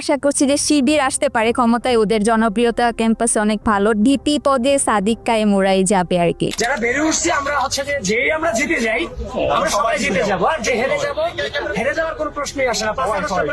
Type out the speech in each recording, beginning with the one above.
আশা করছি যে শিবির আসতে পারে ক্ষমতায়। ওদের জনপ্রিয়তা ক্যাম্পাসে অনেক ভালো। ডিপি পদে সাদিক কায়েম ওরাই যাবে আর কি। যারা বেড়ে উঠছি আমরা হচ্ছে যে যেই আমরা জিতে যাই আমরা সবাই জিতে যাব। আর যে হেরে যাব হেরে যাওয়ার কোনো প্রশ্নই আসে না।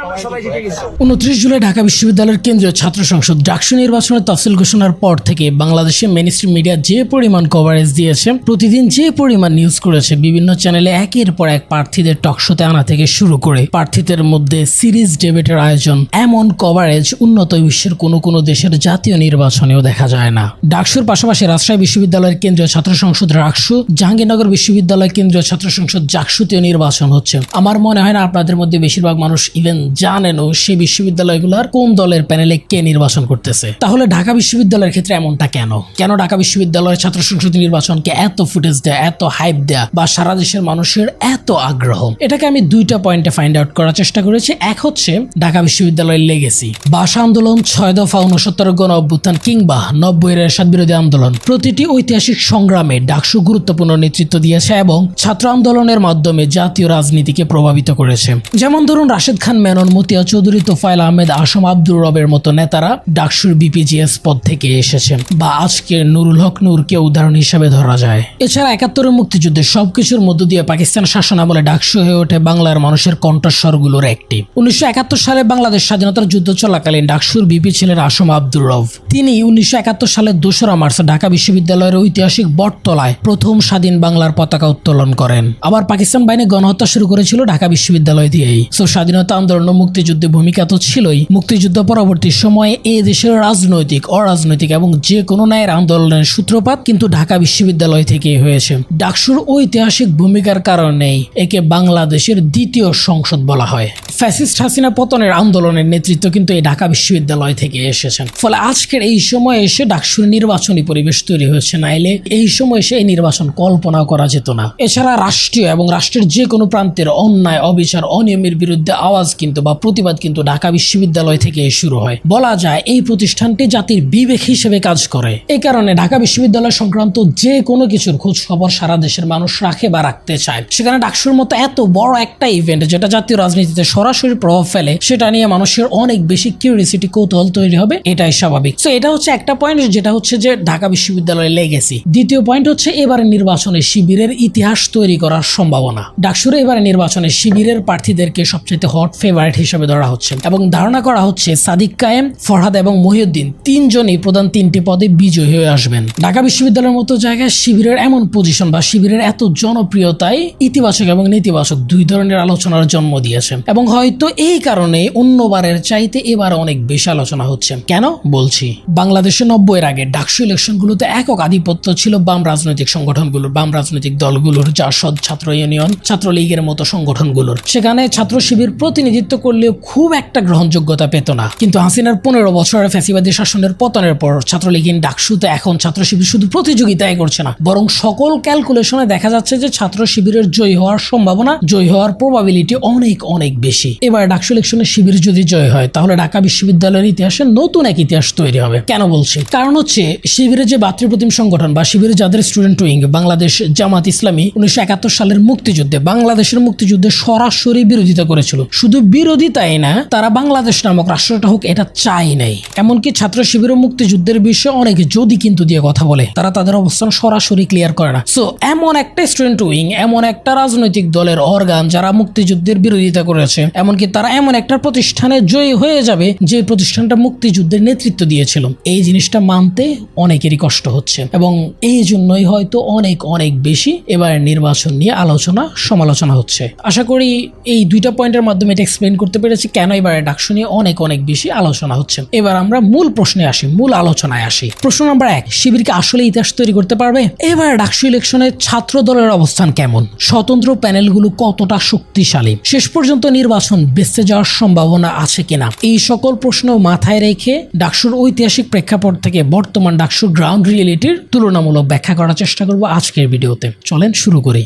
আমরা সবাই জিতে গেছি। উনত্রিশ জুলাই ঢাকা বিশ্ববিদ্যালয়ের কেন্দ্রীয় ছাত্র সংসদ ডাকসু নির্বাচনের তফসিল ঘোষণার পর থেকে বাংলাদেশে মেন স্ট্রিম মিডিয়া যে পরিমাণ কভারেজ দিয়েছে প্রতিদিন যে পরিমাণ নিউজ করেছে বিভিন্ন চ্যানেলে একের পর এক প্রার্থীদের টকশোতে আনা থেকে শুরু করে প্রার্থীদের মধ্যে সিরিজ ডিবেটের আয়োজন এমন কভারেজ উন্নত বিশ্বের কোনো কোনো দেশের জাতীয় নির্বাচনেও দেখা যায় না। ডাকসুর পাশাপাশি রাজশাহী বিশ্ববিদ্যালয়ের কেন্দ্রীয় ছাত্র সংসদ রাকসু, জাহাঙ্গীরনগর বিশ্ববিদ্যালয় কেন্দ্রীয় ছাত্র সংসদ জাকসুতেও নির্বাচন হচ্ছে। আমার মনে হয় না আপনাদের মধ্যে বেশিরভাগ মানুষ ইভেন জানেনও সেই বিশ্ববিদ্যালয়গুলোর কোন দলের প্যানেলে কে নির্বাচন করতেছে। তাহলে ঢাকা বিশ্ববিদ্যালয়ের ক্ষেত্রে এমনটা কেন? কেন ঢাকা বিশ্ববিদ্যালয়ের ছাত্র সংসদ নির্বাচনকে এত ফুটেজ দেয়া, এত হাইপ দেয়া বা সারা দেশের মানুষের এত আগ্রহ? এটাকে আমি দুইটা পয়েন্টে ফাইন্ড আউট করার চেষ্টা করেছি। এক হচ্ছে ঢাকা বিশ্ববিদ্যালয়ের লেগেসি ভাষা আন্দোলন ছয় দফা উনসত্তর গণ অভ্যুত্থান কিংবা নব্বইয়ের এরশাদ বিরোধী আন্দোলন। প্রতিটি ঐতিহাসিক সংগ্রামে ডাকসু গুরুত্বপূর্ণ নেতৃত্ব দিয়েছে এবং ছাত্র আন্দোলনের মাধ্যমে জাতীয় রাজনীতিকে প্রভাবিত করেছে। যেমন ধরুন রাশেদ খান, মেনন মতিয়া চৌধুরী, তোফায়েল আহমেদ, আসম আব্দুর রবের মতো নেতারা ডাকসুর বিপিজিএস পদ থেকে এসেছেন বা আজকের নুরুল হক নূরকে উদাহরণ হিসেবে ধরা যায়। এছাড়া একাত্তরের মুক্তিযুদ্ধে সবকিছুর মধ্য দিয়ে পাকিস্তান শাসন আমলে ডাকসু হয়ে ওঠে বাংলার মানুষের কণ্ঠস্বরগুলোর একটি। উনিশশো একাত্তর সালে বাংলাদেশ স্বাধীনতার যুদ্ধ চলাকালীন ডাকসুর বিপি ছিলেন আসম আব্দুর রব। তিনি উনিশশো একাত্তর সালের দোসরা মার্চ ঢাকা বিশ্ববিদ্যালয়ের ঐতিহাসিক বটতলায় প্রথম স্বাধীন বাংলার পতাকা উত্তোলন করেন। আবার পাকিস্তান বাহিনী গণহত্যা শুরু করেছিল ঢাকা বিশ্ববিদ্যালয় দিয়েই। সো, স্বাধীনতা আন্দোলন ও মুক্তিযুদ্ধে ভূমিকা তো ছিলই। মুক্তিযুদ্ধ পরবর্তী সময়ে এ দেশের রাজনৈতিক, অরাজনৈতিক এবং যে কোনো ন্যায়ের আন্দোলনের সূত্রপাত কিন্তু ঢাকা বিশ্ববিদ্যালয় থেকেই হয়েছে। ডাকসুর ঐতিহাসিক ভূমিকার কারণেই একে বাংলাদেশের দ্বিতীয় সংসদ বলা হয়। ফ্যাসিস্ট হাসিনা পতনের আন্দোলনের নেতৃত্ব কিন্তু এই ঢাকা বিশ্ববিদ্যালয় থেকে এসেছেন। ফলে আজকের এই সময় এসে ডাকসুর নির্বাচনী পরিবেশ তৈরি হয়েছে। নাইলে এই সময় এসে এই নির্বাচন কল্পনা করা যেত না। এছাড়া রাষ্ট্রীয় এবং রাষ্ট্রের যে কোনো প্রান্তের অন্যায়, অবিচার, অনিয়মের বিরুদ্ধে আওয়াজ কিন্তু বা প্রতিবাদ কিন্তু ঢাকা বিশ্ববিদ্যালয় থেকে শুরু হয়। বলা যায় এই প্রতিষ্ঠানটি জাতির বিবেক হিসেবে কাজ করে। এই কারণে ঢাকা বিশ্ববিদ্যালয় সংক্রান্ত যে কোনো কিছুর খোঁজ খবর সারা দেশের মানুষ রাখে বা রাখতে চায়। সেখানে ডাকসুর মতো এত বড় একটা ইভেন্ট যেটা জাতীয় রাজনীতিতে সরাসরি প্রভাব ফেলে, সেটা নিয়ে মানুষের অনেক বেশি কিউরিয়াসিটি কৌতূহল তৈরি হবে, এটাই স্বাভাবিক। তো এটা হচ্ছে একটা পয়েন্ট যেটা হচ্ছে যে ঢাকা বিশ্ববিদ্যালয়ে লেগেছি দ্বিতীয় পয়েন্ট হচ্ছে এবারে নির্বাচনে শিবিরের ইতিহাস তৈরি করার সম্ভাবনা। ডাকসুরে এবারে নির্বাচনে শিবিরের প্রার্থীদেরকে সবচেয়ে হট ফেভারিট হিসেবে ধরা হচ্ছে। এবং ধারণা করা হচ্ছে সাদিক কায়েম, ফরহাদ এবং মহিউদ্দিন তিনজনই প্রধান তিনটি পদে বিজয়ী হয়ে আসবেন। ঢাকা বিশ্ববিদ্যালয়ের মতো জায়গায় শিবিরের এমন পজিশন বা শিবিরের এত জনপ্রিয়তায় ইতিবাচক এবং নেতিবাচক দুই ধরনের আলোচনার জন্ম দিয়েছে। এবং হয়তো এই কারণে অন্যবারের চাইতে এবার অনেক বেশি আলোচনা হচ্ছে। কেন? বলছি, বাংলাদেশে নব্বইয়ের আগে ডাকসু ইলেকশনগুলোতে একক আধিপত্য ছিল বাম রাজনৈতিক সংগঠনগুলোর, বাম রাজনৈতিক দলগুলোর জাসদ ছাত্র ইউনিয়ন, ছাত্রলীগের মতো সংগঠনগুলোর। সেখানে ছাত্র শিবির প্রতিনিধিত্ব করলেও খুব একটা গ্রহণযোগ্যতা পেত না। কিন্তু হাসিনার পনেরো বছরের ফ্যাসিবাদী শাসনের পতনের পর ছাত্রলীগিন ডাকসুতে এখন ছাত্র শিবির শুধু প্রতিযোগিতায় করছে না, বরং সকল ক্যালকুলেশনে দেখা যাচ্ছে যে ছাত্র শিবিরের জয়ী হওয়ার সম্ভাবনা, জয়ী হওয়ার প্রবাবিলিটি অনেক অনেক বেশি। এবার ডাকসু ইলেকশনে শিবির যদি জয় হয়। তাহলে ঢাকা বিশ্ববিদ্যালয়ের ইতিহাসে নতুন এক ইতিহাস তৈরি হবে। কেন বলছি? কারণ হচ্ছে শিবিরে যে ভাতৃপ্রতিম সংগঠন বা শিবিরে যাদের স্টুডেন্ট উইং বাংলাদেশ জামাত ইসলামী উনিশশো একাত্তর সালের মুক্তিযুদ্ধে বাংলাদেশের মুক্তিযুদ্ধে সরাসরি বিরোধিতা করেছিল। শুধু বিরোধিতাই না, তারা বাংলাদেশ নামক রাষ্ট্রটা হোক, এটা চাই নাই। এমনকি ছাত্র শিবির মুক্তিযুদ্ধের বিষয়ে অনেকে যদি কিন্তু দিয়ে কথা বলে। তারা তাদের অবস্থান সরাসরি ক্লিয়ার করে না। সো এমন একটা স্টুডেন্ট উইং এমন একটা রাজনৈতিক দলের অর্গান যারা মুক্তিযুদ্ধের বিরোধিতা করেছে, এমনকি তারা এমন একটা প্রতিষ্ঠানে জয়ী হয়ে যাবে যে প্রতিষ্ঠানটা মুক্তিযুদ্ধের নেতৃত্ব দিয়েছিল। এই জিনিসটা মানতে অনেকেরই কষ্ট হচ্ছে এবং এই জন্যই হয়তো অনেক অনেক বেশি এবার নির্বাচন নিয়ে আলোচনা, সমালোচনা হচ্ছে। আশা করি এই দুইটা পয়েন্টের মাধ্যমে এটা এক্সপ্লেন করতে পেরেছি কেন এবারে ডাকসু নিয়ে অনেক অনেক বেশি আলোচনা হচ্ছে। এবার আমরা মূল প্রশ্নে আসি, মূল আলোচনায় আসি। প্রশ্ন নাম্বার এক, শিবিরকে আসলে ইতিহাস তৈরি করতে পারবে? এবার ডাকসু ইলেকশনে ছাত্র দলের অবস্থান কেমন? স্বতন্ত্র প্যানেলগুলো কতটা শক্তিশালী? শেষ পর্যন্ত নির্বাচন বেঁচে যাওয়ার সম্ভাবনা আছে কিনা? এই সকল প্রশ্ন মাথায় রেখে ডাকসুর ঐতিহাসিক প্রেক্ষাপট থেকে বর্তমান ডাকসুর গ্রাউন্ড রিয়েলিটির তুলনামূলক ব্যাখ্যা করার চেষ্টা করব আজকের ভিডিওতে। চলেন শুরু করি।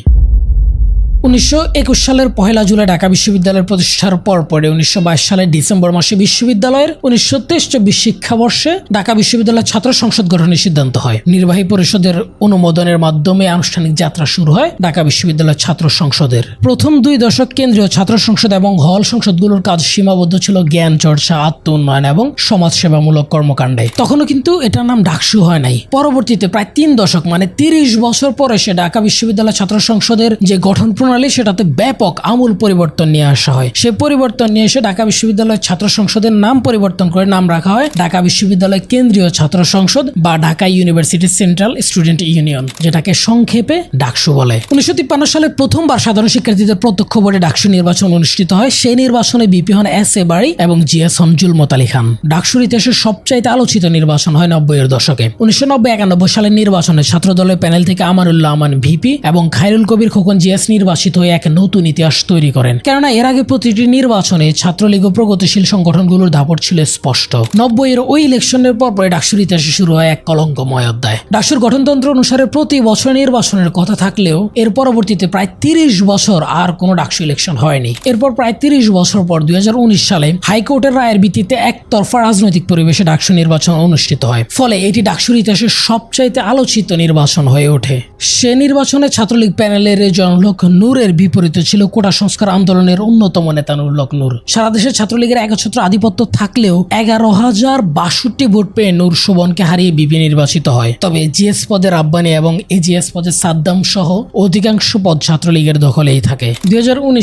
উনিশশো একুশ সালের পহেলা জুলাই ঢাকা বিশ্ববিদ্যালয়ের প্রতিষ্ঠার পর পরে উনিশশো বাইশ সালের ডিসেম্বর মাসে বিশ্ববিদ্যালয়ের উনিশশো তেইশ চব্বিশ শিক্ষাবর্ষে ঢাকা বিশ্ববিদ্যালয়ের ছাত্র সংসদ গঠনের সিদ্ধান্ত হয়। নির্বাহী পরিষদের অনুমোদনের মাধ্যমে আনুষ্ঠানিক যাত্রা শুরু হয় ঢাকা বিশ্ববিদ্যালয়ের ছাত্র সংসদের। প্রথম দুই দশক কেন্দ্রীয় ছাত্র সংসদ এবং হল সংসদগুলোর কাজ সীমাবদ্ধ ছিল জ্ঞান, চর্চা, আত্ম উন্নয়ন এবং সমাজসেবামূলক কর্মকাণ্ডে। তখনও কিন্তু এটার নাম ডাকসু হয় নাই। পরবর্তীতে প্রায় তিন দশক মানে তিরিশ বছর পরে সে ঢাকা বিশ্ববিদ্যালয় ছাত্র সংসদের যে গঠন প্রণালী সেটাতে ব্যাপক আমূল পরিবর্তন নিয়ে আসা হয়। সে পরিবর্তন নিয়ে এসে ঢাকা বিশ্ববিদ্যালয় ছাত্র সংসদের নাম পরিবর্তন করে নাম রাখা হয় ঢাকা বিশ্ববিদ্যালয় কেন্দ্রীয় ছাত্র সংসদ বা Dhaka university central student union, যেটাকে সংক্ষেপে ডাকসু বলে। উনিশশো তিপ্পান্ন সালে প্রথমবার সাধারণ শিক্ষার্থীদের প্রত্যক্ষ বোর্ডে ডাকসু নির্বাচন অনুষ্ঠিত হয়। সেই নির্বাচনে বিপি হন এস এ বাড়ি এবং জি এস হন জুলমত আলী খান। ডাকসুর ইতিহাসের সবচাইতে আলোচিত নির্বাচন হয় নব্বই এর দশকে। উনিশশো নব্বই একানব্বই সালের নির্বাচনে ছাত্র দলের প্যানেল থেকে আমারুল্লাহ আমান ভিপি এবং খায়রুল কবির খোকন জিএস নির্বাচিত হয়ে এক নতুন ইতিহাস তৈরি করেন। কেননা এর আগে প্রতিটি নির্বাচনে ছাত্রলীগ ও প্রগতিশীল সংগঠনগুলোর দাপট ছিল স্পষ্ট। নব্বই এর ওই ইলেকশনের পর পরে ডাকসুর ইতিহাসে শুরু হয় এক কলঙ্কময় অধ্যায়। ডাকসুর গঠনতন্ত্র অনুসারে প্রতি বছর নির্বাচনের কথা থাকলেও এর পরবর্তীতে প্রায় তিরিশ বছর আর কোনো ডাকসু ইলেকশন হয়নি। এরপর প্রায় তিরিশ বছর পর দু হাজার উনিশ সালে হাইকোর্টের রায়ের ভিত্তিতে একতরফা রাজনৈতিক পরিবেশে ডাকসু নির্বাচন অনুষ্ঠিত হয়। ফলে এটি ডাকসুর ইতিহাসের সবচাইতে আলোচিত নির্বাচন হয়ে ওঠে। সে নির্বাচনে ছাত্রলীগ প্যানেলের জনলোক নূরের বিপরীতে ছিল কোটা সংস্কার আন্দোলনের অন্যতম নেতা নুরুল্লক নূর। সারা দেশে ছাত্রলীগের একচ্ছত্র আধিপত্য থাকলেও এগারো হাজার বাষট্টি ভোট পেয়ে নূর সুবনকে হারিয়ে বিপি নির্বাচিত হয়। তবে জিএস পদের আব্বানি এবং এজিএস পদের সাদ্দাম সহ অধিকাংশ পদ ছাত্রলীগের দখলেই থাকে। দুই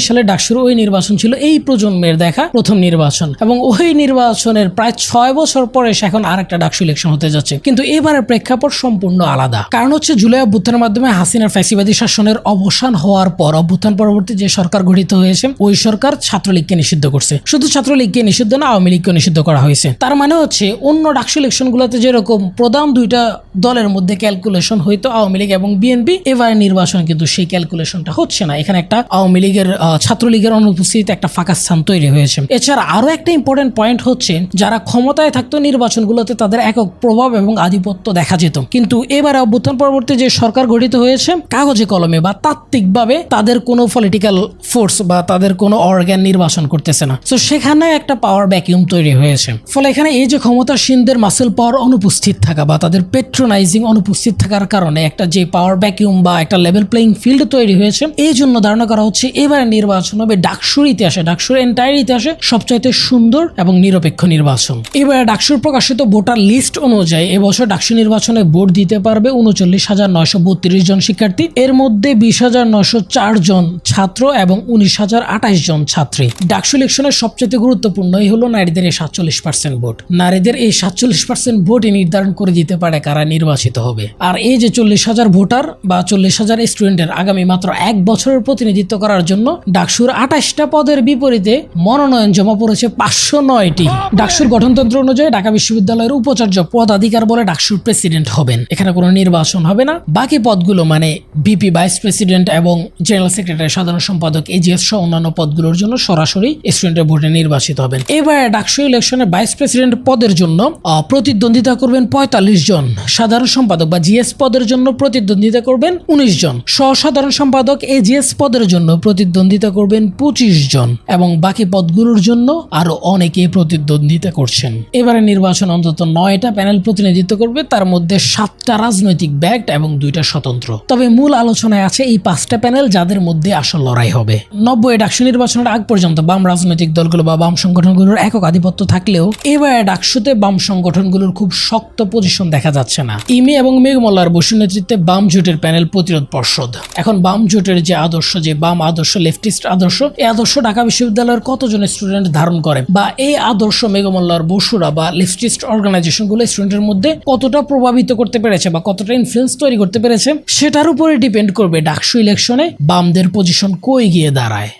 সালে ডাকসুর ওই নির্বাচন ছিল এই প্রজন্মের দেখা প্রথম নির্বাচন এবং ওই নির্বাচনের প্রায় ছয় বছর পরে এসে এখন আর একটা ডাকসু ইলেকশন হতে যাচ্ছে। কিন্তু এবারের প্রেক্ষাপট সম্পূর্ণ আলাদা। কারণ হচ্ছে জুলাই অভ্যুত্থানের মাধ্যমে হাসিনার ফ্যাসিবাদী শাসনের অবসান হওয়ার পর অভ্যুত্থান পরবর্তী যে সরকার গঠিত হয়েছে, ওই সরকার ছাত্রলীগকে নিষিদ্ধ করছে। শুধু ছাত্রলীগকে নিষিদ্ধ না, আওয়ামী লীগকে নিষিদ্ধ করা হয়েছে। তার মানে হচ্ছে, অন্য ডাকসু ইলেকশনগুলোতে যেরকম প্রধান দুইটা দলের মধ্যে ক্যালকুলেশন হইতো, আওয়ামী লীগ এবং বিএনপি, এবারে নির্বাচন কিন্তু সেই ক্যালকুলেশনটা হচ্ছে না। এখানে একটা আওয়ামী লীগের ছাত্রলীগের অনুপস্থিতিতে একটা ফাঁকা স্থান তৈরি হয়েছে। এছাড়া আরও একটা ইম্পর্টেন্ট পয়েন্ট হচ্ছে, যারা ক্ষমতায় থাকতো নির্বাচনগুলোতে তাদের একক প্রভাব এবং আধিপত্য দেখা যেত। কিন্তু এবারে অভ্যুত্থান পরবর্তী যে সরকার গঠিত হয়েছে, কাগজে কলমে বা তাত্ত্বিকভাবে তাদের কোনো পলিটিক্যাল ফোর্স বা তাদের কোনো অর্গ্যান নির্বাচন করতেছে না। তো সেখানে একটা পাওয়ার ভ্যাকিউম তৈরি হয়েছে। ফলে এখানে এই যে ক্ষমতাসীনদের মাসেল পাওয়ার অনুপস্থিত থাকা বা তাদের পেট্রোনাইজিং অনুপস্থিত থাকার কারণে একটা যে পাওয়ার ভ্যাকিউম বা একটা লেভেল প্লেইং ফিল্ড তৈরি হয়েছে, এই জন্য ধারণা করা হচ্ছে এবারে নির্বাচন হবে ডাকসুর ইতিহাসে। ডাকসুর এন্টায়ার ইতিহাসে সবচাইতে সুন্দর এবং নিরপেক্ষ নির্বাচন। এবারে ডাকসুর প্রকাশিত ভোটার লিস্ট অনুযায়ী এবছর ডাকসু নির্বাচনে ভোট দিতে পারবে উনচল্লিশ হাজার নয়শো বত্রিশ জন শিক্ষার্থী। এর মধ্যে বিশ হাজার নয়শো চার জন ছাত্র এবং উনিশ হাজার আঠাশ জন ছাত্রী। ডাকসু ইলেকশনের সবচেয়ে গুরুত্বপূর্ণই হলো নারীদের এই সাতচল্লিশ পার্সেন্ট ভোট। নারীদের এই সাতচল্লিশ পার্সেন্ট ভোটই নির্ধারণ করে দিতে পারে কারা নির্বাচিত হবে। আর এই যে চল্লিশ হাজার ভোটার বা চল্লিশ হাজার স্টুডেন্টের আগামী মাত্র এক বছরের প্রতিনিধিত্ব করার জন্য ডাকসুর আঠাশটা পদের বিপরীতে মনোনয়ন জমা পড়েছে পাঁচশো নয়টি। ডাকসুর গঠনতন্ত্র অনুযায়ী ঢাকা বিশ্ববিদ্যালয়ের উপাচার্য পদাধিকার বলে ডাকসুর প্রেসিডেন্ট হবেন। এখানে কোনো নির্বাচন হবে না। বাকি পদগুলো মানে বিপি ভাইস প্রেসিডেন্ট এবং সেক্রেটারি, সাধারণ সম্পাদক এজিএস সহ অন্যান্য পদগুলোর জন্য সরাসরি স্টুডেন্টের ভোটে নির্বাচিত হবেন। এবার ডাকসু ইলেকশনে ভাইস প্রেসিডেন্ট পদের জন্য প্রতিদ্বন্দ্বিতা করবেন পঁয়তাল্লিশ জন। সাধারণ সম্পাদক বা জিএস পদের জন্য প্রতিদ্বন্দ্বিতা করবেন উনিশ জন। সহ সাধারণ সম্পাদক এজিএস পদের জন্য প্রতিদ্বন্দ্বিতা করবেন পঁচিশ জন। এবং বাকি পদগুলোর জন্য আরও অনেকে প্রতিদ্বন্দ্বিতা করছেন। এবারে নির্বাচন অন্তত নয়টা প্যানেল প্রতিনিধিত্ব করবে, তার মধ্যে সাতটা রাজনৈতিক ব্যাগ এবং দুইটা স্বতন্ত্র। তবে মূল আলোচনায় আছে এই পাঁচটা প্যানেল, যাদের মধ্যে আসল লড়াই হবে। নব্বই ডাকসু নির্বাচনের আগ পর্যন্ত বাম রাজনৈতিক দলগুলো বা বাম সংগঠনগুলোর একক আধিপত্য থাকলেও এবারে ডাকসুতে বাম সংগঠনগুলোর খুব শক্ত পজিশন দেখা যাচ্ছে না। ইমি এবং মেঘমল্লার বসু নেতৃত্বে বাম জোটের প্যানেল প্রতিরোধ পর্ষদ। এখন বাম জোটের যে আদর্শ, যে বাম আদর্শ লেফটিস্ট আদর্শ, এই আদর্শ ঢাকা বিশ্ববিদ্যালয়ের কতজন স্টুডেন্ট ধারণ করে বা এই আদর্শ মেঘমল্লার বসুরা বা লেফটিস্ট অর্গানাইজেশনগুলো স্টুডেন্টের মধ্যে কতটা প্রভাবিত করতে পেরেছে বা কতটা ইনফ্লুয়েন্স তৈরি করতে পেরেছে, সেটার উপরে ডিপেন্ড করবে ডাকসু ইলেকশনে বামদের পজিশন কই গিয়ে দাঁড়ায়?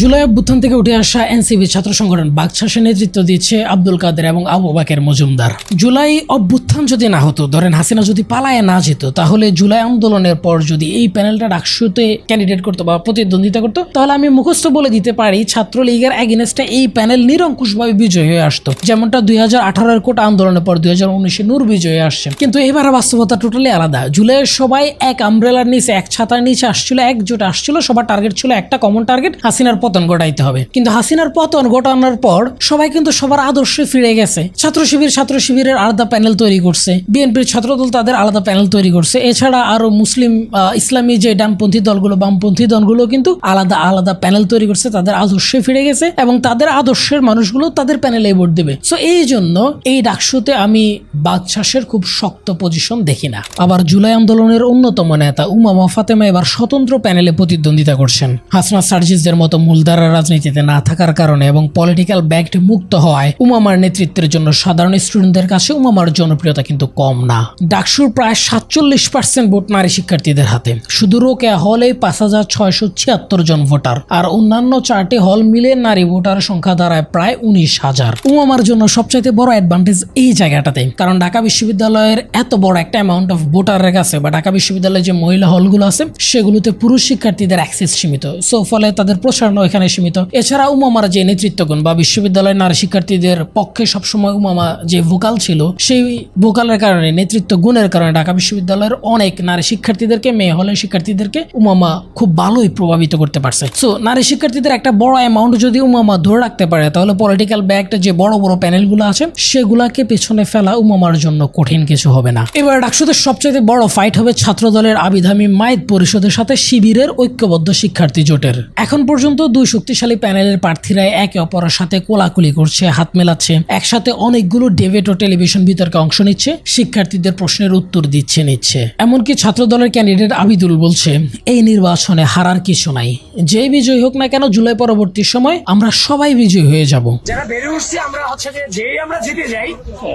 জুলাই অভ্যুত্থান থেকে উঠে আসা এনসিপি ছাত্র সংগঠন বাগছাসে নেতৃত্ব দিচ্ছে আব্দুল কাদের এবং আবু বাকের মজুমদার। জুলাই অভ্যুত্থান যদি না হতো, ধরেন হাসিনা যদি পালায় না যেত, তাহলে জুলাই আন্দোলনের পর যদি এই প্যানেলটা ডাকসুতে ক্যান্ডিডেট করতো বা প্রতিদ্বন্দ্বিতা করতো, তাহলে আমি মুখস্থ বলে দিতে পারি ছাত্রলীগের এগেনস্টে এই প্যানেল নিরঙ্কুশভাবে বিজয়ী হয়ে আসতো। যেমনটা দুই হাজার আঠারোর কোটা আন্দোলনের পর দুই হাজার উনিশে নূর বিজয়ী আসছে কিন্তু এবার বাস্তবতা টোটালি আলাদা। জুলাইয়ের সবাই এক আমব্রেলার নিচে, এক ছাতার নিচে আসছিল, একজোট আসছিল, সবার টার্গেট ছিল একটা কমন টার্গেট হাসিনার পতন ঘটাইতে হবে। কিন্তু হাসিনার পতন ঘটানোর পর সবাই কিন্তু সবার আদর্শে ফিরে গেছে। ছাত্র শিবির, ছাত্র শিবিরের আলাদা প্যানেল তৈরি করছে। বিএনপির ছাত্রদল তাদের আলাদা প্যানেল তৈরি করছে। এছাড়া আরও মুসলিম ইসলামী যে ডানপন্থী দলগুলো, বামপন্থী দলগুলো কিন্তু আলাদা আলাদা প্যানেল তৈরি করছে, তাদের আদর্শে ফিরে গেছে এবং তাদের আদর্শের মানুষগুলো তাদের প্যানেলে ভোট দেবে। সো এই জন্য এই ডাকসুতে আমি বাদশাসের খুব শক্ত পজিশন দেখি না। আবার জুলাই আন্দোলনের অন্যতম নেতা উমা ফাতেমা এবার স্বতন্ত্র প্যানেলে প্রতিদ্বন্দ্বিতা করছেন। হাসনা সার্জিসদের মতো মূলধারা রাজনীতিতে না থাকার কারণে এবং পলিটিক্যাল ব্যাগড মুক্ত হওয়ায় উমামার নেতৃত্বের জন্য সাধারণ স্টুডেন্টদের কাছে উমামার জনপ্রিয়তা কিন্তু কম না। ডাকসুর প্রায় সাতচল্লিশ পার্সেন্ট ভোট নারী শিক্ষার্থীদের হাতে। শুধু রোকেয়া হলে পাঁচ হাজার ছয়শো ছিয়াত্তর জন ভোটার। আর অন্যান্য চারটি হল মিলে নারী ভোটার সংখ্যা দাঁড়ায় প্রায় উনিশ হাজার। উমামার জন্য সবচাইতে বড় অ্যাডভান্টেজ এই জায়গাটাতে। কারণ ঢাকা বিশ্ববিদ্যালয়ের এত বড় একটা অ্যামাউন্ট অফ ভোটারের কাছে বা ঢাকা বিশ্ববিদ্যালয়ের যে মহিলা হলগুলো আছে, সেগুলোতে পুরুষ শিক্ষার্থীদের অ্যাক্সেস সীমিত। সো ফলে তাদের প্রসারণ এখানে সীমিত। এছাড়া উমামার যে নেতৃত্বগুণ বা বিশ্ববিদ্যালয়ের নারী শিক্ষার্থীদের পক্ষে সবসময় উমামা যে ভোকাল ছিল, সেই ভোকালের কারণে, নেতৃত্ব গুণের কারণে ঢাকা বিশ্ববিদ্যালয়ের অনেক নারী শিক্ষার্থীদেরকে, মেয়ে হলে শিক্ষার্থীদেরকে উমামা খুব ভালোই প্রভাবিত করতে পারছে। সো নারী শিক্ষার্থীদের একটা বড় অ্যামাউন্ট যদি উমামা ধরে রাখতে পারে, তাহলে পলিটিক্যাল ব্যাগটা যে বড় বড় প্যানেলগুলো আছে, সেগুলাকে পেছনে ফেলা উমামার জন্য কঠিন কিছু হবে না। এবার ডাকসুদের সবচেয়ে বড় ফাইট হবে ছাত্র দলের আবিধামী মায়েদ পরিষদের সাথে শিবিরের ঐক্যবদ্ধ শিক্ষার্থী জোটের। এখন পর্যন্ত দুই শক্তিশালী প্যানেলের প্রার্থীরা একে অপরের সাথে কোলাকুলি করছে হাত মেলাচ্ছে। একসাথে অনেকগুলো ডেবেট ও টেলিভিশন বিতর্কে অংশ নিচ্ছে শিক্ষার্থীদের প্রশ্নের উত্তর দিচ্ছে নিচ্ছে। এমনকি ছাত্র দলের ক্যান্ডিডেট আবিদুল বলছে এই নির্বাচনে হারার কিছু নাই। যে বিজয়ী হোক না কেন জুলাই পরবর্তী সময় আমরা সবাই বিজয়ী হয়ে যাব। যারা বেড়ে উঠছি আমরা হচ্ছে যে যেই আমরা জিতে যাই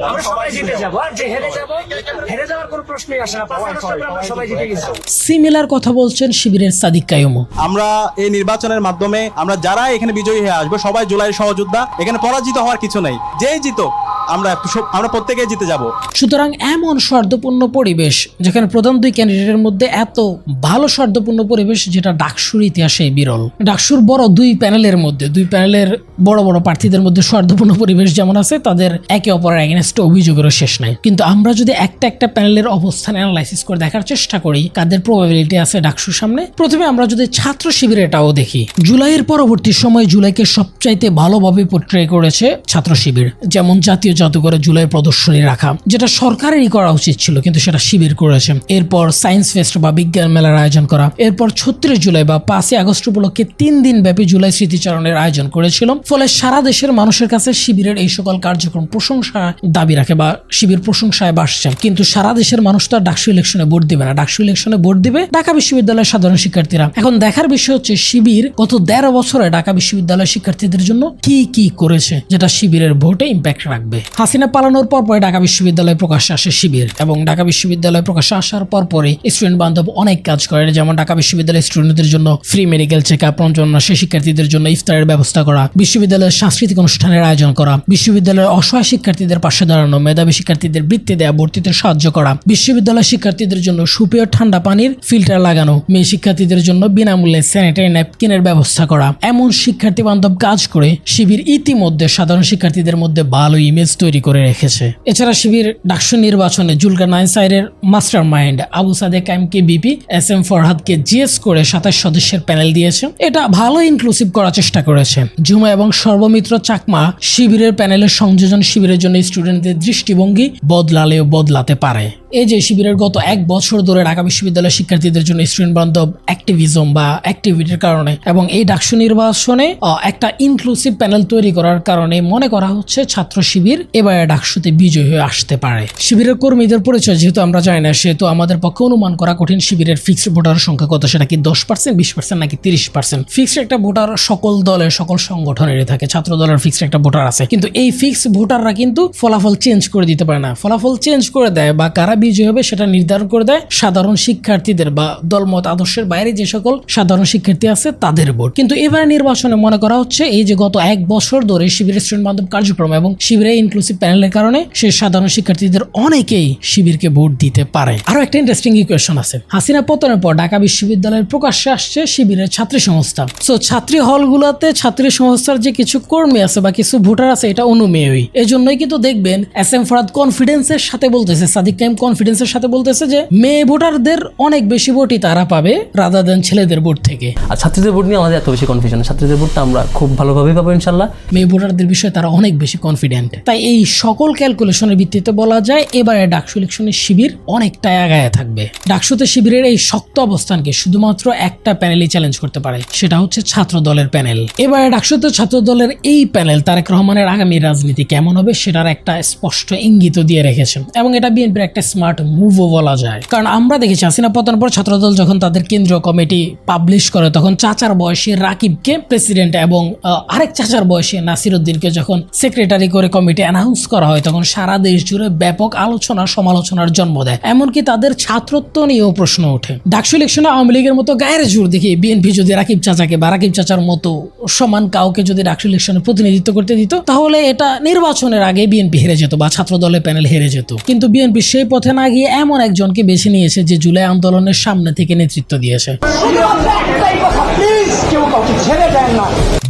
আমরা সবাই জিতে যাব। আর যে হেরে যাব হেরে যাওয়ার কোনো প্রশ্নই আসে না। আমরা সবাই জিতে গেছি। সিমিলার কথা বলছেন শিবিরের সাদিক কায়ুমও আমরা এই নির্বাচনের মাধ্যমে আমরা যারা এখানে বিজয়ী হয়ে আসব, সবাই জুলাই সহযোদ্ধা, এখানে পরাজিত হওয়ার কিছু নেই। যেই জিতো আমরা আমরা প্রত্যেকেই জিতে যাব। সুতরাং এমন স্বার্থপূর্ণ পরিবেশ, যেখানে প্রধান দুই ক্যান্ডিডেটের মধ্যে এত ভালো স্বার্থপূর্ণ পরিবেশ, যেটা ডাকসুর ইতিহাসে বিরল। ডাকসুর বড় দুই প্যানেলের মধ্যে, দুই প্যানেলের বড় বড় প্রার্থীদের মধ্যে স্বার্থপূর্ণ পরিবেশ যেমন আছে, তাদের একে অপরের এগেনস্ট অভিযোগেরও শেষ নাই। কিন্তু আমরা যদি একটা একটা প্যানেলের অবস্থান অ্যানালাইসিস করে দেখার চেষ্টা করি, কাদের প্রবাবিলিটি আছে ডাকসুর সামনে? প্রথমে আমরা যদি ছাত্র শিবিরেটাও দেখি। জুলাইয়ের পরবর্তী সময় জুলাইকে সবচাইতে ভালোভাবে পোট্রে করেছে ছাত্র শিবির। যেমন জাতীয় জাদুঘরে জুলাই প্রদর্শনী রাখা, যেটা সরকারেরই করা উচিত ছিল, কিন্তু সেটা শিবির করেছে। এরপর সায়েন্স ফেস্ট বা বিজ্ঞান মেলার আয়োজন করা। এরপর ছত্রিশ জুলাই বা পাঁচই আগস্ট উপলক্ষে তিন দিন ব্যাপী জুলাই স্মৃতিচারণের আয়োজন করেছিল। ফলে সারা দেশের মানুষের কাছে শিবিরের এই সকল কার্যক্রম প্রশংসা দাবি রাখে বা শিবির প্রশংসায় বাসছে। কিন্তু সারা দেশের মানুষ তো ডাকসু ইলেকশনে ভোট দিবে না। ডাকসু ইলেকশনে ভোট দিবে ঢাকা বিশ্ববিদ্যালয়ের সাধারণ শিক্ষার্থীরা। এখন দেখার বিষয় হচ্ছে, শিবির গত দেড় বছরে ঢাকা বিশ্ববিদ্যালয়ের শিক্ষার্থীদের জন্য কি কি করেছে, যেটা শিবিরের ভোটে ইম্প্যাক্ট রাখবে? হাসিনা পালানোর পর পরে ঢাকা বিশ্ববিদ্যালয়ে প্রকাশ্যে আসে শিবির এবং ঢাকা বিশ্ববিদ্যালয়ে প্রকাশ্যে আসার পর পরে স্টুডেন্ট বান্ধব অনেক কাজ করে। যেমন ঢাকা বিশ্ববিদ্যালয়ের স্টুডেন্টদের জন্য ফ্রি মেডিকেল চেক আপ সে শিক্ষার্থীদের জন্য ইফতারের ব্যবস্থা করা, বিশ্ববিদ্যালয়ের সাংস্কৃতিক অনুষ্ঠানের আয়োজন করা, বিশ্ববিদ্যালয়ের অসহায় শিক্ষার্থীদের পাশে দাঁড়ানো, মেধাবী শিক্ষার্থীদের বৃত্তি দেওয়া ভর্তিতে সাহায্য করা বিশ্ববিদ্যালয় শিক্ষার্থীদের জন্য সুপেয় ঠান্ডা পানির ফিল্টার লাগানো, মেয়ে শিক্ষার্থীদের জন্য বিনামূল্যে স্যানিটারি ন্যাপকিনের ব্যবস্থা করা। এমন শিক্ষার্থী বান্ধব কাজ করে শিবির ইতিমধ্যে সাধারণ শিক্ষার্থীদের মধ্যে ভালো ইমেজ তৈরি করে রেখেছে। এছাড়া শিবির ডাকসু নির্বাচনে জুলকা নাইন সাইরের মাস্টার মাইন্ড আবু সাদেক কাইমকে বিপি, এস এম ফরহাদকে জিএস করে সাতাশ সদস্যের প্যানেল দিয়েছে। এটা ভালো ইনক্লুসিভ করার চেষ্টা করেছে। জুমা এবং সর্বমিত্র চাকমা শিবিরের প্যানেলের সংযোজন শিবিরের জন্য স্টুডেন্টদের দৃষ্টিভঙ্গি বদলালেও বদলাতে পারে। এই যে শিবিরের গত এক বছর ধরে ঢাকা বিশ্ববিদ্যালয়ের শিক্ষার্থীদের জন্য স্টুডেন্ট বান্ধব অ্যাক্টিভিজম বা অ্যাক্টিভিটির কারণে এবং এই ডাকসু নির্বাচনে একটা ইনক্লুসিভ প্যানেল তৈরি করার কারণে মনে করা হচ্ছে ছাত্র শিবির এবারে ডাকসুতে বিজয়ী হয়ে আসতে পারে। শিবিরের কর্মীদের পরিচয় যেহেতু আমরা জানি না, সেহেতু আমাদের পক্ষে অনুমান করা কঠিন। শিবিরের ফিক্সড ভোটার সংখ্যা কত? সেটা কি দশ পার্সেন্ট বিশ পার্সেন্ট নাকি তিরিশ পার্সেন্ট ফিক্সড একটা ভোটার সকল দলের, সকল সংগঠনেরই থাকে। ছাত্র দলের ফিক্সড একটা ভোটার আছে। কিন্তু এই ফিক্সড ভোটাররা কিন্তু ফলাফল চেঞ্জ করে দিতে পারে না। ফলাফল চেঞ্জ করে দেয় বা কারা বিজয়ী হবে সেটা নির্ধারণ করে দেয় সাধারণ শিক্ষার্থীদের বা দলমত, আদর্শের বাইরে যে সকল সাধারণ শিক্ষার্থী আছে তাদের ভোট কিন্তু এবারে নির্বাচনে মনে করা হচ্ছে, এই যে গত এক বছর ধরে শিবিরের স্টুডেন্ট বান্ধব কার্যক্রম এবং শিবিরের ইনক্লুসিভ প্যানেলের কারণে সেই সাধারণ শিক্ষার্থীদের অনেকেই শিবিরকে ভোট দিতে পারে। আরও একটা ইন্টারেস্টিং ইকুয়েশন আছে। হাসিনা পতনের পর ঢাকা বিশ্ববিদ্যালয়ের প্রকাশ্যে আসছে শিবিরের ছাত্রী সংস্থা। সো ছাত্রী হলগুলোতে ছাত্রী সংস্থার যে কিছু কর্মী আছে বা কিছু ভোটার আছে এটা অনুমেয়ই। এই জন্যই কিন্তু দেখবেন এস এম ফরাদ কনফিডেন্সের সাথে বলতেছে সাদিক কাইম কনফিডেন্সের সাথে বলতেছে যে মেয়ে ভোটারদের অনেক বেশি ভোটই তারা পাবে রাদা দেন ছেলেদের ভোট থেকে। আর ছাত্রীদের ভোট নিয়ে আমাদের এত বেশি কনফিউশন ছাত্রীদের ভোটটা আমরা খুব ভালোভাবেই পাবো ইনশাল্লাহ। মেয়ে ভোটারদের বিষয়ে তারা অনেক বেশি কনফিডেন্ট তাই এই সকল ক্যালকুলেশনের ভিত্তিতে বলা যায়, এবারে ডাকসু ইলেকশনের শিবির অনেকটাই আগায় থাকবে। ডাকসুতে শিবিরের এই শক্ত অবস্থানকে শুধুমাত্র একটা প্যানেলই চ্যালেঞ্জ করতে পারে, সেটা হচ্ছে ছাত্র দলের প্যানেল এবারে ডাকসুতে ছাত্র দলের এই প্যানেল তারেক রহমানের আগামী রাজনীতি কেমন হবে, সেটার একটা স্পষ্ট ইঙ্গিত দিয়ে রেখেছেন। এবং এটা বিএনপির একটা স্মার্ট মুভও বলা যায়। কারণ আমরা দেখেছি, হাসিনা পতন পর ছাত্রদল যখন তাদের কেন্দ্রীয় কমিটি পাবলিশ করে, তখন চাচার বয়সী রাকিবকে প্রেসিডেন্ট এবং আরেক চাচার বয়সী নাসির উদ্দিনকে যখন সেক্রেটারি করে কমিটি অ্যানাউন্স করা হয়, তখন সারা দেশ জুড়ে ব্যাপক আলোচনা, সমালোচনার জন্ম দেয়। এমনকি তাদের ছাত্রত্ব নিয়েও প্রশ্ন ওঠে। ডাকসু ইলেকশনে আওয়ামী লীগের মতো গায়ের জোর দেখে বিএনপি যদি রাকিব চাচাকে বা রাকিব চাচার মতো সমান কাউকে যদি ডাকসু ইলেকশনে প্রতিনিধিত্ব করতে দিত, তাহলে এটা নির্বাচনের আগে বিএনপি হেরে যেত বা ছাত্র দলের প্যানেল হেরে যেত। কিন্তু বিএনপি সেই পথে না গিয়ে এমন একজনকে বেছে নিয়েছে যে জুলাই আন্দোলনের সামনে থেকে নেতৃত্ব দিয়েছে।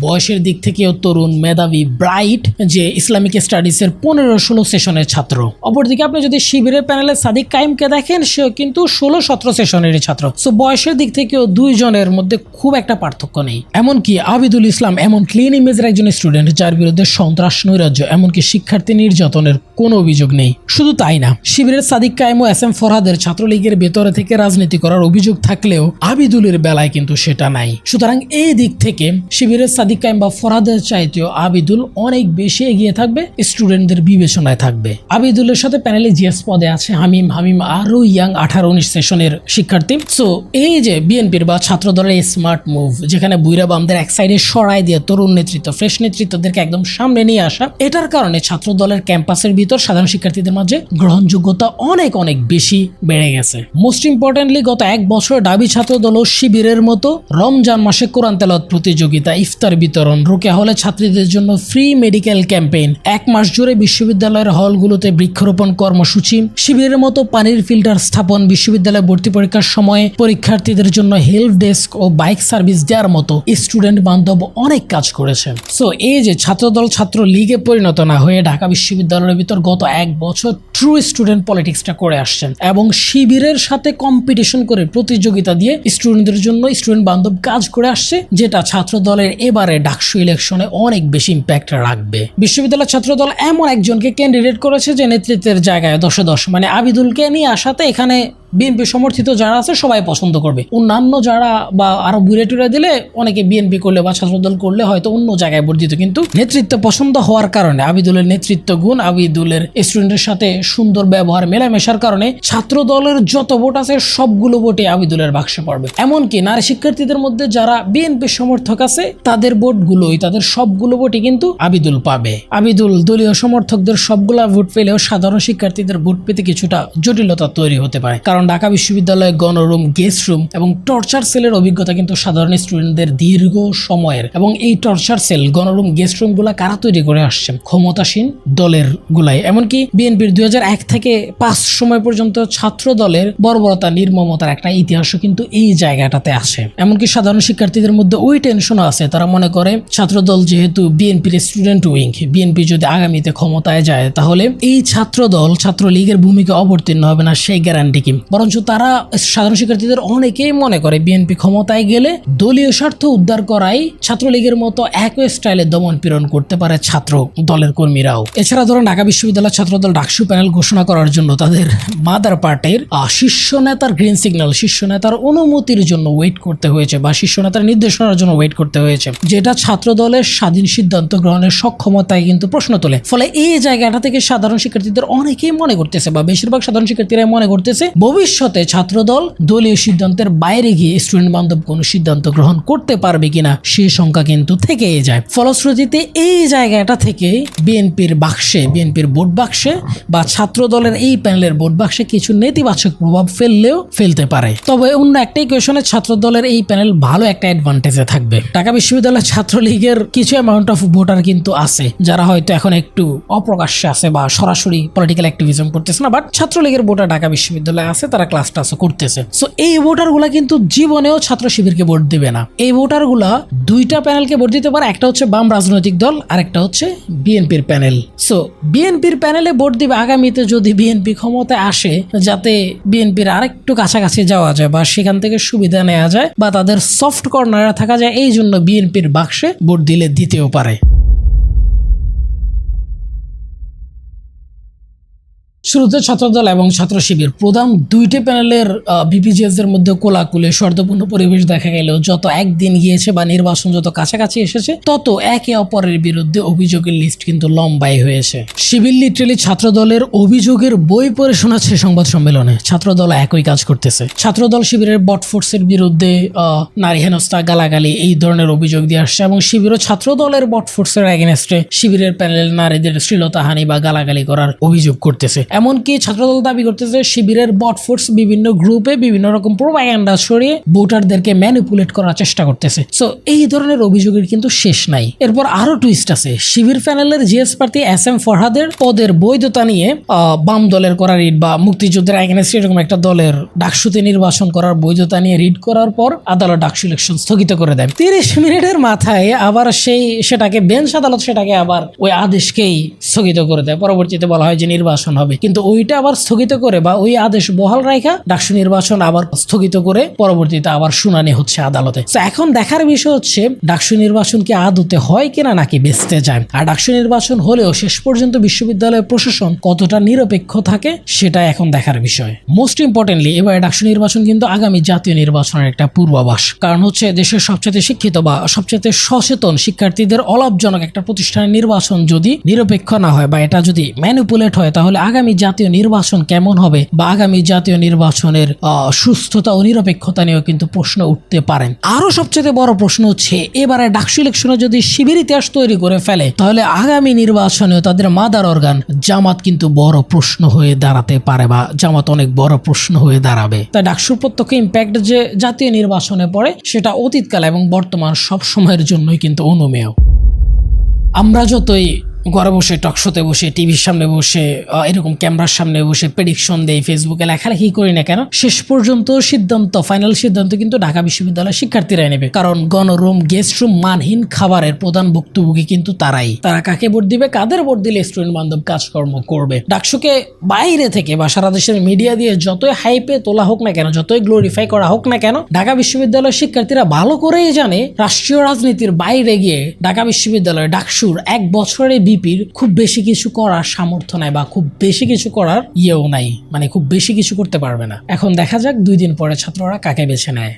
বয়সের দিক থেকেও তরুণ মেধাবী ব্রাইট, যে ইসলামিক স্টাডিজের পনেরো ষোলো সেশনের ছাত্র। অপরদিকে আপনি যদি শিবিরের প্যানেলে সাদিক কাইমকে দেখেন, সেও কিন্তু ষোলো সতেরো সেশনেরই ছাত্র। সো বয়সের দিক থেকেও দুইজনের মধ্যে খুব একটা পার্থক্য নেই। এমনকি আবিদুল ইসলাম এমন ক্লিন ইমেজের একজন স্টুডেন্ট যার বিরুদ্ধে সন্ত্রাস নৈরাজ্য, এমনকি শিক্ষার্থী নির্যাতনের কোনো অভিযোগ নেই। শুধু তাই না, শিবিরের সাদিক কায়েম ও এস এম ফরহাদের ছাত্রলীগের ভেতরে থেকে রাজনীতি করার অভিযোগ থাকলেও আবিদুলের বেলায় কিন্তু সেটা নাই। সুতরাং এই দিক থেকে শিবিরের সাদিক কায়েম বা ফরহাদের চাইতেও আবিদুল অনেক বেশি এগিয়ে থাকবে, স্টুডেন্টদের বিবেচনায় থাকবে। আবিদুলের সাথে প্যানেলে জিএস পদে আছে হামিম হামিম আরও ইয়াং আঠারো উনিশ সেশনের শিক্ষার্থী। সো এই যে বিএনপির বা ছাত্র দলের স্মার্ট মুভ যেখানে বুইরা বামদের এক সাইডে সরাই দিয়ে তরুণ নেতৃত্ব ফ্রেশ নেতৃত্বদেরকে একদম সামনে নিয়ে আসা, এটার কারণে ছাত্র দলের ক্যাম্পাসের ভিতর সাধারণ শিক্ষার্থীদের মাঝে গ্রহণযোগ্যতা অনেক অনেক বেশি বেড়ে গেছে। মোস্ট ইম্পর্টেন্টলি গত এক বছর ডাবি ছাত্র দল শিবিরের মতো রমজান মাসে কোরআন তেলত প্রতিযোগিতা, ইফতার বিতরণ। রোকেয়া হলে ছাত্রীদের জন্য ফ্রি মেডিকেল ক্যাম্পেইন এক মাস জুড়ে বিশ্ববিদ্যালয়ের হলগুলোতে বৃক্ষরোপণ কর্মসূচি। শিবিরের মতো পানির ফিল্টার স্থাপন বিশ্ববিদ্যালয়ে ভর্তি পরীক্ষার সময় পরীক্ষার্থীদের জন্য হেল্প ডেস্ক ও বাইক সার্ভিস দেওয়ার মতো স্টুডেন্ট বান্ধব অনেক কাজ করেছে। সো এই যে ছাত্রদল ছাত্র লীগে পরিণত না হয়ে ঢাকা বিশ্ববিদ্যালয়ের ভিতর গত এক বছর ট্রু স্টুডেন্ট পলিটিক্সটা করে আসছেন এবং শিবিরের সাথে কম্পিটিশন করে প্রতিযোগিতা দিয়ে স্টুডেন্টদের জন্য স্টুডেন্ট বান্ধব কাজ করে আসছে, যেটা ছাত্র দলের এবারে ডাকসু ইলেকশনে অনেক বেশি ইম্প্যাক্ট রাখবে। বিশ্ববিদ্যালয় ছাত্রদল এমন একজনকে ক্যান্ডিডেট করেছে যে নেতৃত্বের জায়গায় দশে দশ মানে আবিদুলকে নিয়ে আসাতে এখানে বিএনপি সমর্থিত যারা আছে সবাই পছন্দ করবে। অন্যান্য যারা বা আরও বুড়ে টুড়ে দিলে অনেকে বিএনপি করলে বা ছাত্রদল করলে হয়তো অন্য জায়গায় দিত কিন্তু নেতৃত্ব পছন্দ হওয়ার কারণে, আবিদুলের নেতৃত্ব গুণ, আবিদুলের স্টুডেন্টের সাথে সুন্দর ব্যবহার, মেলামেশার কারণে ছাত্র দলের যত ভোট আছে সবগুলো ভোটে আবিদুলের বাক্সে পড়বে। এমনকি নারী শিক্ষার্থীদের মধ্যে যারা বিএনপি সমর্থক আছে, তাদের ভোটগুলোই, তাদের সবগুলো ভোটই কিন্তু আবিদুল পাবে। আবিদুল দলীয় সমর্থকদের সবগুলা ভোট পেলেও সাধারণ শিক্ষার্থীদের ভোট পেতে কিছুটা জটিলতা তৈরি হতে পারে। কারণ ঢাকা বিশ্ববিদ্যালয়ে গণরুম গেস্ট রুম এবং টর্চার সেলের অভিজ্ঞতা কিন্তু সাধারণ স্টুডেন্টদের দীর্ঘ সময়ের। এবং এই টর্চার সেল গণরুম গেস্ট রুমগুলা কারা তৈরি করে আসছেন ক্ষমতাসীন দলের গুলাই। এমনকি বিএনপির দুই এক থেকে পাঁচ সময় পর্যন্ত ছাত্র দলের বর্বরতা, নির্মমতার একটা ইতিহাসও কিন্তু এই জায়গাটাতে আসে এমনকি সাধারণ শিক্ষার্থীদের মধ্যে ওই টেনশনও আছে। তারা মনে করে ছাত্রদল যেহেতু বিএনপির স্টুডেন্ট উইং, বিএনপি যদি আগামীতে ক্ষমতায় যায়, তাহলে এই ছাত্র দল, ছাত্রলীগের ভূমিকা অবতীর্ণ হবে না, সেই গ্যারান্টি কি? বরঞ্চ তারা সাধারণ শিক্ষার্থীদের অনেকেই মনে করে বিএনপি ক্ষমতায় গেলে দলীয় স্বার্থ উদ্ধার করাই ছাত্রলীগের মতো একই স্টাইলে দমন পীড়ন করতে পারে ছাত্র দলের কর্মীরাও। এছাড়া ধরেন ঢাকা বিশ্ববিদ্যালয় ছাত্রদল ডাকসু প্যানেল ঘোষণা করার জন্য তাদের মাদার পার্টির শীর্ষ নেতার গ্রিন সিগন্যাল, শীর্ষ নেতার অনুমতির জন্য ওয়েট করতে হয়েছে বা শীর্ষ নেতার নির্দেশনার জন্য ওয়েট করতে হয়েছে। যেটা ছাত্র দলের স্বাধীন সিদ্ধান্ত গ্রহণের সক্ষমতায় কিন্তু প্রশ্ন তোলে। ফলে এই জায়গাটা থেকে সাধারণ শিক্ষার্থীদের অনেকেই মনে করতেছে বা বেশিরভাগ সাধারণ শিক্ষার্থীরাই মনে করতেছে ভবিষ্যতে ছাত্রদল দলীয় সিদ্ধান্তের বাইরে গিয়ে স্টুডেন্ট বান্ধব কোনো সিদ্ধান্ত গ্রহণ করতে পারবে কিনা সেই সংখ্যা কিন্তু থেকেই যায়। ফলশ্রুতিতে এই জায়গাটা থেকে বিএনপির বাক্সে, বিএনপির ভোট বাক্সে বা ছাত্র দলের এই প্যানেলের ভোট বাক্সে কিছু নেতিবাচক প্রভাব ফেললেও ফেলতে পারে। তবে অন্য কোয়েশনে ছাত্র দলের এই প্যানেল ভালো একটা অ্যাডভান্টেজে থাকবে। ঢাকা বিশ্ববিদ্যালয় ছাত্রলীগের কিছু অ্যামাউন্ট অফ ভোটার কিন্তু আছে, যারা হয়তো এখন একটু অপ্রকাশ্যে আছে বা সরাসরি পলিটিক্যাল অ্যাক্টিভিজম করতেছে না বাট ছাত্রলীগের ভোটার ঢাকা বিশ্ববিদ্যালয়ে আছে তারা ক্লাস টাসও করতেছে। সো এই ভোটারগুলা কিন্তু জীবনেও ছাত্র শিবিরকে ভোট দিবে না। এই ভোটারগুলা দুইটা প্যানেলকে ভোট দিতে পারে, একটা হচ্ছে বাম রাজনৈতিক দল, আর একটা হচ্ছে বিএনপির প্যানেল সো বিএনপির প্যানেলে ভোট দিবে আগামীতে যদি বিএনপি ক্ষমতায় আসে, যাতে বিএনপির আরেকটু কাছাকাছি যাওয়া যায় বা সেখান থেকে সুবিধা নেওয়া যায় বা তাদের সফট কর্নারে থাকা যায়, এই জন্য বিএনপির বাক্সে ভোট দিলে দিতেও পারে। শুরুতে ছাত্রদল এবং ছাত্র শিবির। প্রধান দুইটি প্যানেলের বিপিজিএস এর মধ্যে কোলাকুলে শর্তপূর্ণ পরিবেশ দেখা গেলেও যত একদিন গিয়েছে বা নির্বাচন যত কাছাকাছি এসেছে, তত একে অপরের বিরুদ্ধে অভিযোগের লিস্ট কিন্তু লম্বাই হয়েছে। শিবির লিটারেলি ছাত্রদলের অভিযোগের বই পড়ে শোনাচ্ছে সংবাদ সম্মেলনে। ছাত্রদল একই কাজ করতেছে। ছাত্রদল শিবিরের বটফোর্সের বিরুদ্ধে নারী হেনস্থা, গালাগালি এই ধরনের অভিযোগ দিয়ে আসছে এবং শিবিরও ছাত্রদলের বটফোর্সের এগেনস্টে শিবিরের প্যানেল নারীদের শ্লীলতাহানি বা গালাগালি করার অভিযোগ করতেছে। এমনকি ছাত্রদল দাবি করতেছে শিবিরের বটফোর্স বিভিন্ন গ্রুপে বিভিন্ন রকম প্রোপাগান্ডা ছড়িয়ে ভোটারদেরকে ম্যানিপুলেট করার চেষ্টা করতেছে। সো এই ধরনের অভিযোগের কিন্তু শেষ নাই। এরপর আরও টুইস্ট আছে। শিবির প্যানেলের জিএস প্রার্থী এস এম ফরহাদের পদের বৈধতা নিয়ে বাম দলের করা রিড বা মুক্তিযুদ্ধের এগেনস্ট এরকম একটা দলের ডাকসুতে নির্বাচন করার বৈধতা নিয়ে রিড করার পর আদালত ডাকসু ইলেকশন স্থগিত করে দেন তিরিশ মিনিটের মাথায় আবার সেই, সেটাকে বেঞ্চ আদালত সেটাকে আবার ওই আদেশকেই স্থগিত করে দেয়। পরবর্তীতে বলা হয় যে নির্বাচন হবে। কিন্তু ওইটা আবার স্থগিত করে বা ওই আদেশ বহাল রাখা ডাকসু নির্বাচন আবার স্থগিত করে পরবর্তীতে আবার শুনানি হচ্ছে আদালতে। এখন দেখার বিষয় হচ্ছে ডাকসু নির্বাচন কি আদতে হয় কিনা নাকি বেচতে যায়? আর ডাকসু নির্বাচন হলেও শেষ পর্যন্ত বিশ্ববিদ্যালয় প্রশাসন কতটা নিরপেক্ষ থাকে সেটা এখন দেখার বিষয়। মোস্ট ইম্পর্টেন্টলি এবার ডাকসু নির্বাচন কিন্তু আগামী জাতীয় নির্বাচনের একটা পূর্বাভাস। কারণ হচ্ছে দেশের সবচেয়ে শিক্ষিত বা সবচেয়ে সচেতন শিক্ষার্থীদের অলাভজনক একটা প্রতিষ্ঠানের নির্বাচন যদি নিরপেক্ষ না হয় বা এটা যদি ম্যানুপুলেট হয়, তাহলে আগামী জাতীয় নির্বাচন কেমন হবে বা আগামী জাতীয় নির্বাচনের সুস্থতা ও নিরপেক্ষতা নিয়েও কিন্তু প্রশ্ন উঠতে পারেন। আরও সবচেয়ে বড় প্রশ্ন হচ্ছে, এবারে ডাকসু ইলেকশনে যদি শিবির ইতিহাস তৈরি করে ফেলে, তাহলে আগামী নির্বাচনেও তাদের মাদার অর্গান জামাত কিন্তু বড় প্রশ্ন হয়ে দাঁড়াতে পারে বা জামাত অনেক বড় প্রশ্ন হয়ে দাঁড়াবে। তাই ডাকসুর প্রত্যক্ষ ইম্প্যাক্ট যে জাতীয় নির্বাচনে পড়ে, সেটা অতীতকাল এবং বর্তমান সব সময়ের জন্যই কিন্তু অনুমেয়। আমরা যতই ঘরে বসে টকশোতে বসে টিভির সামনে বসে এরকম ক্যামেরার সামনে বসে প্রেডিকশন দেই ফেসবুকে লেখালেখি করি না কেন, শেষ পর্যন্ত সিদ্ধান্ত ফাইনাল সিদ্ধান্ত কিন্তু ঢাকা বিশ্ববিদ্যালয়ের শিক্ষার্থীরাই নেবে। কারণ গণরুম গেস্ট রুম মানহীন খাবারের প্রধান ভুক্তভোগী কিন্তু তারাই। তারা কাকে ভোট দিবে, কাদের ভোট দিলে স্টুডেন্ট বান্ধব কাজকর্ম করবে? ডাকসুকে বাইরে থেকে বা সারা দেশের মিডিয়া দিয়ে যতই হাইপে তোলা হোক না কেন, যতই গ্লোরিফাই করা হোক না কেন, ঢাকা বিশ্ববিদ্যালয়ের শিক্ষার্থীরা ভালো করেই জানে, রাষ্ট্রীয় রাজনীতির বাইরে গিয়ে ঢাকা বিশ্ববিদ্যালয় ডাকসুর এক বছরের বিপির খুব বেশি কিছু করার সামর্থ্য নাই বা খুব বেশি কিছু করার ইয়েও নাই। মানে খুব বেশি কিছু করতে পারবে না। এখন দেখা যাক দুই দিন পরে ছাত্ররা কাকে বেছে নেয়।